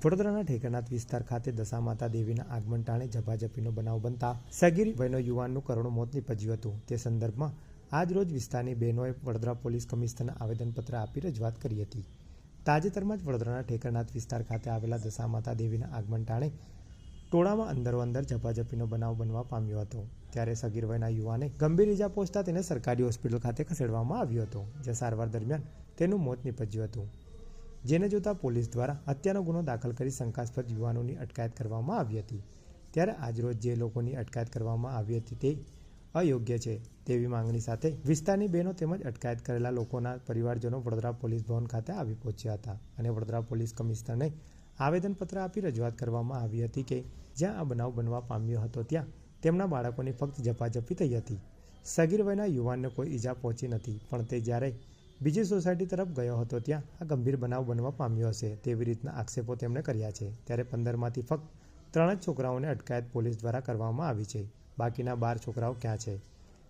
વડોદરાના ઠેકાનાથ વિસ્તાર ખાતે દશામાતા દેવીના આગમન ટાણે ઝપાઝપીનો બનાવ બનતા સગીર વયનો યુવાનનું કરુણ મોત નીપજ્યું હતું. તે સંદર્ભમાં આજ રોજ વિસ્તારની બહેનોએ વડોદરા પોલીસ કમિશનરને આવેદનપત્ર આપી રજૂઆત કરી હતી. તાજેતરમાં જ વડોદરાના ઠેકાનાથ વિસ્તાર ખાતે આવેલા દશામાતા દેવીના આગમન ટાણે ટોળામાં અંદરો અંદર ઝપાઝપીનો બનાવ બનવા પામ્યો હતો. ત્યારે સગીર વયના યુવાને ગંભીર ઇજા પહોંચતા તેને સરકારી હોસ્પિટલ ખાતે ખસેડવામાં આવ્યો હતો, જે સારવાર દરમિયાન તેનું મોત નીપજ્યું હતું. જેને જોતા પોલીસ દ્વારા હત્યાનો ગુનો દાખલ કરી શંકાસ્પદ યુવાનોની અટકાયત કરવામાં આવી હતી. ત્યારે આજરોજ જે લોકોની અટકાયત કરવામાં આવી હતી તે અયોગ્ય છે તેવી માંગણી સાથે વિસ્તારની બહેનો તેમજ અટકાયત કરેલા લોકોના પરિવારજનો વડોદરા પોલીસ ભવન ખાતે આવી પહોંચ્યા હતા અને વડોદરા પોલીસ કમિશનરને આવેદનપત્ર આપી રજૂઆત કરવામાં આવી હતી કે જ્યાં આ બનાવ બનવા પામ્યો હતો ત્યાં તેમના બાળકોની ફક્ત ઝપાઝપી થઈ હતી. સગીર વયના યુવાનને કોઈ ઈજા પહોંચી નથી, પણ તે જ્યારે બીજી સોસાયટી તરફ ગયો હતો ત્યાં આ ગંભીર બનાવ બનવા પામ્યો હશે તેવી રીતના આક્ષેપો તેમણે કર્યા છે. ત્યારે પંદરમાંથી ફક્ત ત્રણ જ છોકરાઓને અટકાયત પોલીસ દ્વારા કરવામાં આવી છે. બાકીના બાર છોકરાઓ ક્યાં છે?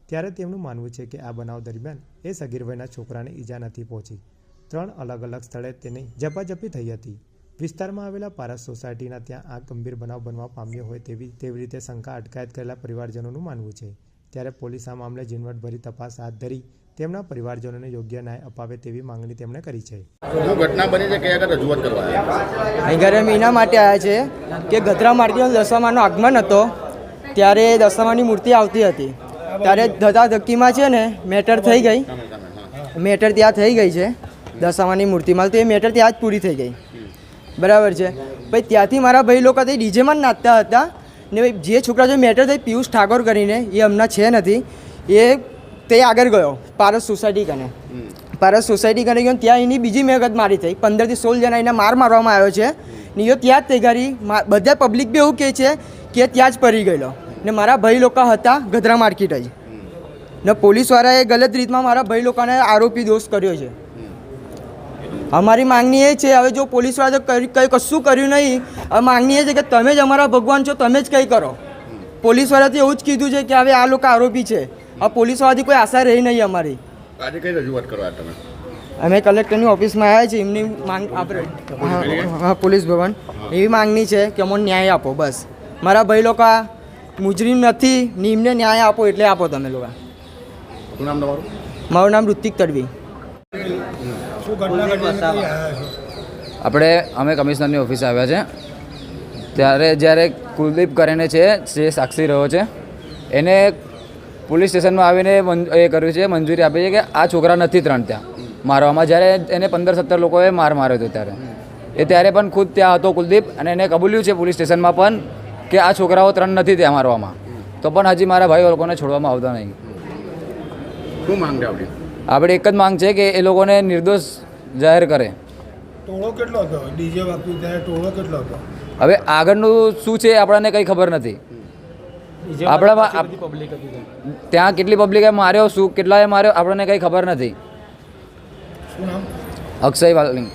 ત્યારે તેમનું માનવું છે કે આ બનાવ દરમિયાન એ સગીર છોકરાને ઈજા નથી પહોંચી. ત્રણ અલગ અલગ સ્થળે તેની ઝપાઝપી થઈ હતી. વિસ્તારમાં આવેલા પારસ સોસાયટીના ત્યાં આ ગંભીર બનાવ બનવા પામ્યો હોય તેવી તેવી રીતે શંકા અટકાયત કરેલા પરિવારજનોનું માનવું છે. ત્યારે પોલીસ આ મામલે ઝીણવટભરી તપાસ હાથ ધરી તેમના પરિવારજનોને યોગ્ય ન્યાય અપાવે તેવી માંગણી તેમણે કરી છે. ઘટના બની છે? કયા રજૂઆત કરવા ઘરે એના માટે આવ્યા છે કે ગધરા માર્કેટમાં દશામાનો આગમન હતો ત્યારે દશામાની મૂર્તિ આવતી હતી. ત્યારે ધક્કીમાં છે ને મેટર થઈ ગઈ. મેટર ત્યાં થઈ ગઈ છે દશામાની મૂર્તિમાં. તો એ મેટર ત્યાં જ પૂરી થઈ ગઈ. બરાબર છે. પછી ત્યાંથી મારા ભાઈ લોકો તે ડીજેમાં નાચતા હતા ને ભાઈ જે છોકરા જે મેટર થઈ પિયુષ ઠાકોર કરીને એ હમણાં છે નથી. એ તે આગળ ગયો પારસ સોસાયટી કને. પારસ સોસાયટી કને ગયો ત્યાં એની બીજી મેગત મારી થઈ. પંદરથી સોળ જણા એને માર મારવામાં આવ્યો છે. ને એ ત્યાં જ તે ઘરી બધા પબ્લિક બી એવું કહે છે કે ત્યાં જ પડી ગયેલો. ને મારા ભાઈ લોકો હતા ગધરા માર્કેટ જ. ને પોલીસવાળાએ ગલત રીતમાં મારા ભાઈ લોકોને આરોપી દોષ કર્યો છે. અમારી માંગણી એ છે હવે જો પોલીસવાળા કંઈ કંઈ કશું કર્યું નહીં. માંગણી એ છે કે તમે જ અમારા ભગવાન છો તમે જ કંઈ કરો. પોલીસવાળાથી એવું જ કીધું છે કે હવે આ લોકો આરોપી છે. આ પોલીસવાળાથી કોઈ આશા રહી નહીં અમારી. આજે કઈ રજૂઆત કરવા તમે? અમે કલેક્ટરની ઓફિસમાં આવ્યા છીએ એમની માંગ આપણે હા, પોલીસ ભવન. એવી માંગણી છે કે અમને ન્યાય આપો બસ. મારા ભાઈ લોકો આ મુજરીમ નથી ને એમને ન્યાય આપો એટલે આપો તમે લોકો. નામ તમારું? મારું નામ ઋતિક તડવી. આપણે અમે કમિશનરની ઓફિસે આવ્યા છે. ત્યારે જ્યારે કુલદીપ કરીને છે જે સાક્ષી રહ્યો છે એને પોલીસ સ્ટેશનમાં આવીને એ કર્યું છે મંજૂરી આપી છે કે આ છોકરા નથી ત્રણ ત્યાં. મારવામાં જ્યારે એને પંદર સત્તર લોકોએ માર માર્યો હતો ત્યારે. એ ત્યારે પણ ખુદ ત્યાં હતો કુલદીપ અને એને કબૂલ્યું છે પોલીસ સ્ટેશનમાં પણ કે આ છોકરાઓ ત્રણ નથી ત્યાં મારવામાં. તો પણ હજી મારા ભાઈઓ લોકોને છોડવામાં આવતા નહીં. શું માંગ છે આપણે એક જ માંગ છે કે એ લોકોને નિર્દોષ જાહેર કરે. ટોળો કેટલો હતો? ડીજે વાગતું ત્યારે ટોળો કેટલો હતો? હવે આગળનું શું છે આપણને કંઈ ખબર નથી. આપણામાં ત્યાં કેટલી પબ્લિકે માર્યો શું કેટલાએ માર્યો આપણને કંઈ ખબર નથી. અક્ષય વાલિંગ